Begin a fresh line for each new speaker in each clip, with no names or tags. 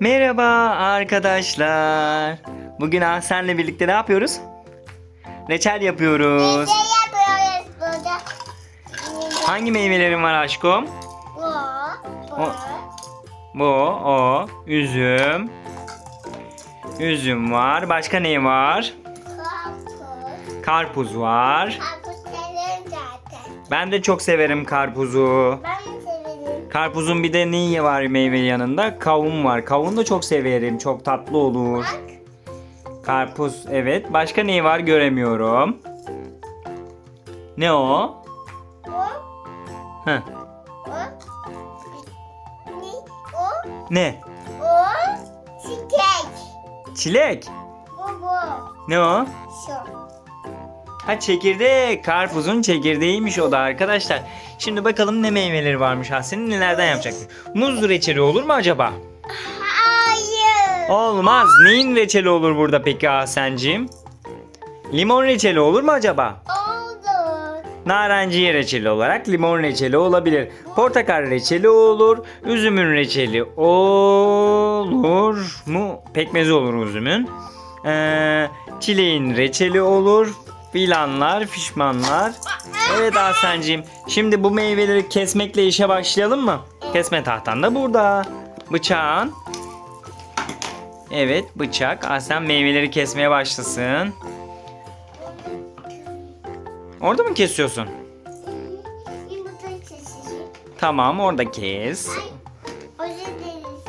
Merhaba arkadaşlar. Bugün Ahsen'le birlikte ne yapıyoruz? Reçel yapıyoruz.
Ne yapıyoruz burada?
Hangi meyvelerin var aşkım?
Bu,
O-
bu,
Bu, o, üzüm. Üzüm var. Başka ne var?
karpuz.
Karpuz var.
Karpuz severim zaten.
Ben de çok severim karpuzu.
Ben.
Karpuzun bir de neyi var meyve yanında? Kavun var. Kavun da çok severim. Çok tatlı olur.
Bak,
Karpuz evet. Başka neyi var göremiyorum. Ne o?
o,
Heh.
o. Ne? O,
Ne?
o. Çiçek.
Çilek.
Bu, bu.
Ne o?
Şu.
Ha çekirdek. Karpuzun çekirdeğiymiş o da arkadaşlar. Şimdi bakalım ne meyveleri varmış Asya'nın nelerden yapacak. Muz reçeli olur mu acaba?
Hayır.
Olmaz. Neyin reçeli olur burada peki Ahsen'cim? Limon reçeli olur mu acaba?
Olur.
Narenciye reçeli olarak limon reçeli olabilir. Portakal reçeli olur. Üzümün reçeli olur mu? Pekmezi olur üzümün. Ee, çileğin reçeli olur. Filanlar, fişmanlar. Evet Ahsen'cim. Şimdi bu meyveleri kesmekle işe başlayalım mı? Kesme tahtan da burada. Bıçağın. Evet bıçak. Ahsen meyveleri kesmeye başlasın. Orada mı kesiyorsun? Tamam orada kes.
Ay, özür dileriz.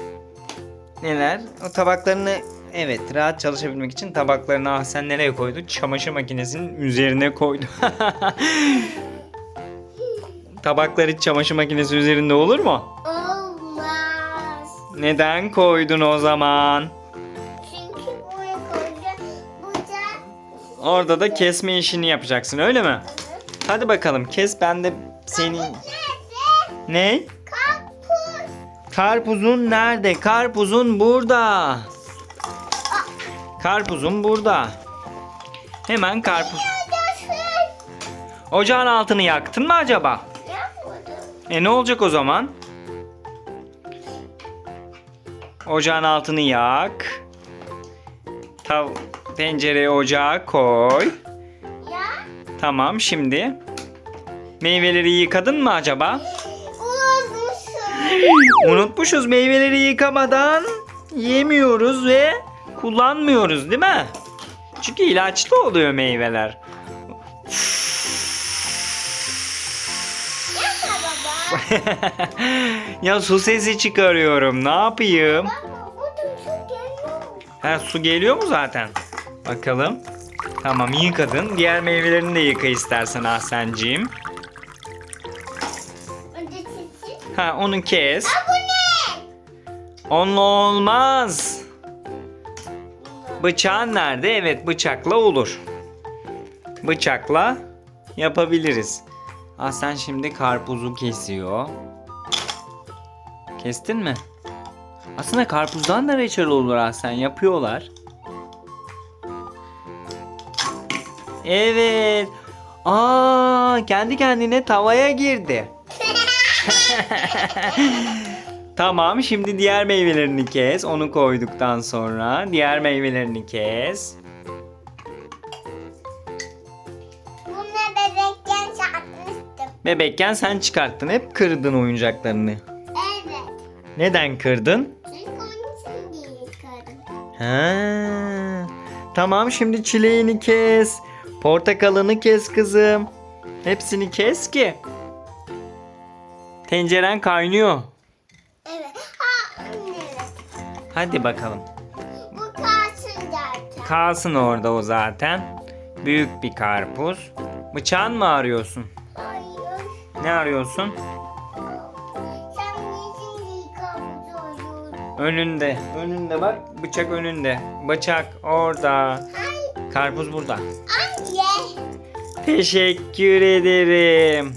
Neler? O tabaklarını evet rahat çalışabilmek için tabaklarını ah sen nereye koydu? Çamaşır makinesinin üzerine koydu. Tabaklar hiç çamaşır makinesi üzerinde olur mu?
Olmaz.
Neden koydun o zaman?
Çünkü buraya koyacağım. Burada
Orada da kesme işini yapacaksın öyle mi? Hadi bakalım kes ben de senin...
Nerede?
Ne?
Karpuz.
Karpuzun nerede? Karpuzun burada. Karpuzun burada. Hemen karpuz. Ocağın altını yaktın mı acaba?
Yapmadım.
E ne olacak o zaman? Ocağın altını yak. Tav tencereye ocağa koy.
Ya?
Tamam şimdi. Meyveleri yıkadın mı acaba?
Unutmuşum.
Unutmuşuz meyveleri yıkamadan yemiyoruz ve kullanmıyoruz değil mi? Çünkü ilaçlı oluyor meyveler. Ya su sesi çıkarıyorum. Ne yapayım? Ha su geliyor mu zaten? Bakalım. Tamam yıkadın. Diğer meyvelerini de yıka istersen Ahsenciğim. Ha onu kes.
Aa bu ne?
Onunla olmaz. Bıçağın nerede? Evet bıçakla olur. Bıçakla yapabiliriz. Ahsen şimdi karpuzu kesiyor. Kestin mi? Aslında karpuzdan da reçel olur Ahsen yapıyorlar. Evet. Aa kendi kendine tavaya girdi. Tamam şimdi diğer meyvelerini kes. Onu koyduktan sonra diğer meyvelerini kes.
Bununla bebekken çarpmıştım.
Bebekken sen çıkarttın hep kırdın oyuncaklarını.
Evet.
Neden kırdın?
Çünkü onun için değil yıkadım.
Ha. Tamam şimdi çileğini kes. Portakalını kes kızım. Hepsini kes ki. Tenceren kaynıyor. Hadi bakalım.
Bu kalsın zaten.
Kalsın orada o zaten. Büyük bir karpuz. Bıçağın mı arıyorsun?
Hayır.
Ne arıyorsun?
Sen niçin yıkamıyorsun?
Önünde. Önünde bak. Bıçak önünde. Bıçak orada.
Hayır.
Karpuz burada.
Anne.
Teşekkür ederim.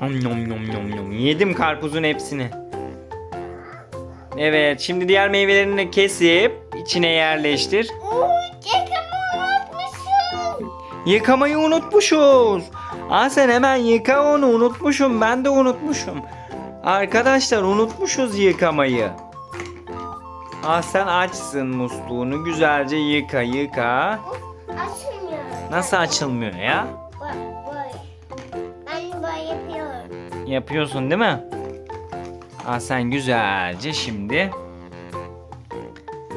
Nom nom nom nom nom. Yedim karpuzun hepsini. Evet, şimdi diğer meyvelerini de kesip içine yerleştir.
Oo, yakamı unutmuşum.
Yıkamayı unutmuşuz. Aa sen hemen yıka onu unutmuşum. Ben de unutmuşum. Arkadaşlar unutmuşuz yıkamayı. Ah sen açsın musluğunu güzelce yıka yıka.
Açılmıyor.
Nasıl açılmıyor ya?
Bak
Yapıyorsun değil mi? Ah sen güzelce şimdi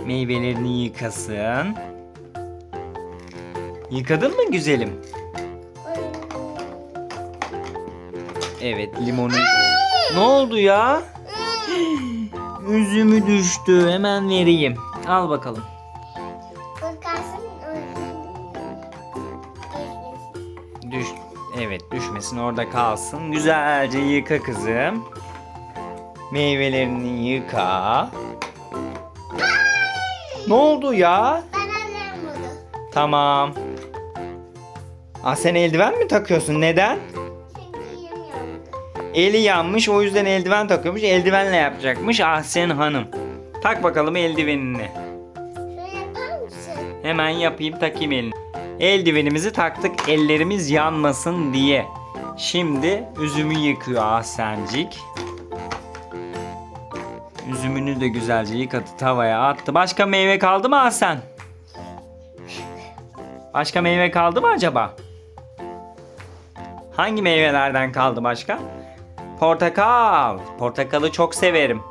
meyvelerini yıkasın. Yıkadın mı güzelim? Evet limonu. Ne oldu ya? Üzümü düştü. Hemen vereyim. Al bakalım. Düşmesin orada kalsın. Güzelce yıka kızım. Meyvelerini yıka. Ne oldu ya?
Ben annem bunu.
Tamam. Aa sen eldiven mi takıyorsun? Neden?
Çünkü.
Eli yanmış o yüzden eldiven takıyormuş. Eldivenle yapacakmış Ahsen Hanım. Tak bakalım eldivenini.
Şöyle yapar mısın?
Hemen yapayım takayım elini. Eldivenimizi taktık ellerimiz yanmasın diye. Şimdi üzümü yıkıyor Ahsencik. Üzümünü de güzelce yıkadı tavaya attı. Başka meyve kaldı mı Ahsen? Başka meyve kaldı mı acaba? Hangi meyvelerden kaldı başka? Portakal. Portakalı çok severim.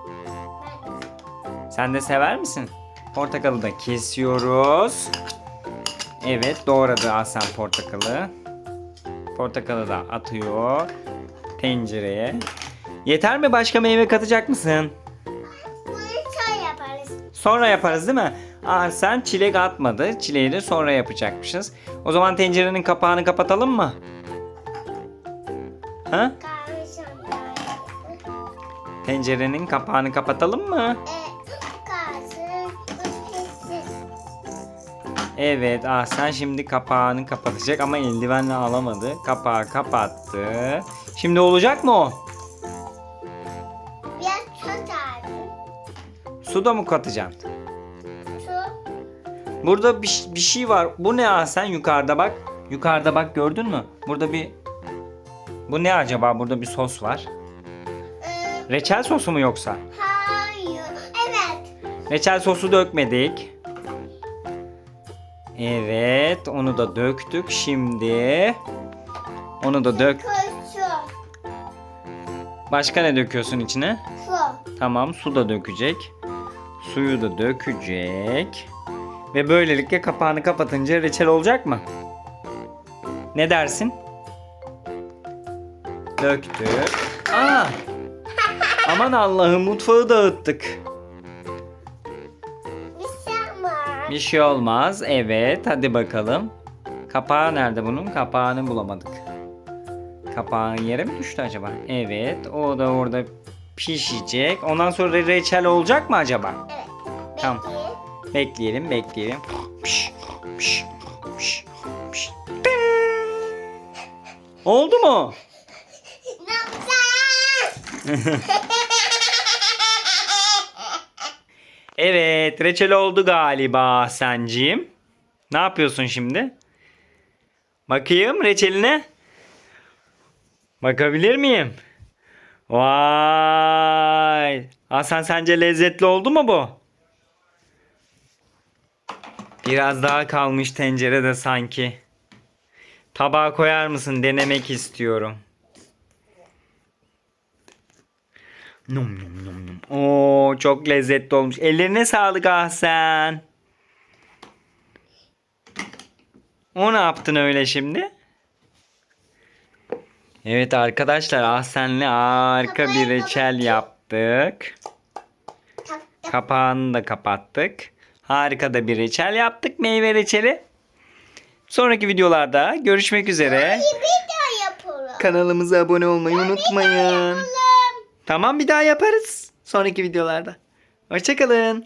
Sen de sever misin? Portakalı da kesiyoruz. Evet doğradı Aslan portakalı. Portakalı da atıyor tencereye. Yeter mi başka meyve katacak mısın?
Çay yaparız.
Sonra yaparız değil mi? Aa, sen çilek atmadı. Çileği de sonra yapacakmışız. O zaman tencerenin kapağını kapatalım mı? Ha? Tencerenin kapağını kapatalım mı?
E,
Evet, ah sen şimdi kapağını kapatacak ama eldivenle alamadı. Kapağı kapattı. Şimdi olacak mı o?
Biraz su tarifim.
Su da mı katacaksın?
Su.
Burada bir, bir şey var. Bu ne ah sen yukarıda bak. Yukarıda bak gördün mü? Burada bir... Bu ne acaba? Burada bir sos var.
E,
Reçel sosu mu yoksa?
hayır. Evet.
Reçel sosu dökmedik. Evet, onu da döktük. Şimdi onu da dök. Başka ne döküyorsun içine?
Su.
Tamam, su da dökecek. Suyu da dökecek. Ve böylelikle kapağını kapatınca reçel olacak mı? Ne dersin? Döktük. Aa! Aman Allah'ım mutfağı dağıttık.
Bir şey
olmaz. Evet, hadi bakalım. Kapağı nerede bunun? Kapağını bulamadık. Kapağın yere mi düştü acaba? Evet, o da orada pişecek. Ondan sonra reçel olacak mı acaba?
Evet.
Tamam. Bekleyelim, bekleyelim. Piş, piş, piş, piş. Oldu mu?
Ne yapacağız?
Evet, reçel oldu galiba senciğim. Ne yapıyorsun şimdi? Bakayım reçeline. Bakabilir miyim? Vay! Hasan sence lezzetli oldu mu bu? Biraz daha kalmış tencerede sanki. Tabağa koyar mısın? Denemek istiyorum. Num num num num. Oo çok lezzetli olmuş. Ellerine sağlık Ahsen. O ne yaptın öyle şimdi? Evet arkadaşlar Ahsen'le harika bir reçel yaptık. Kapağını da kapattık. Harika da bir reçel yaptık. Meyve reçeli. Sonraki videolarda görüşmek üzere. Kanalımıza abone olmayı unutmayın. Tamam bir daha yaparız sonraki videolarda. Hoşçakalın.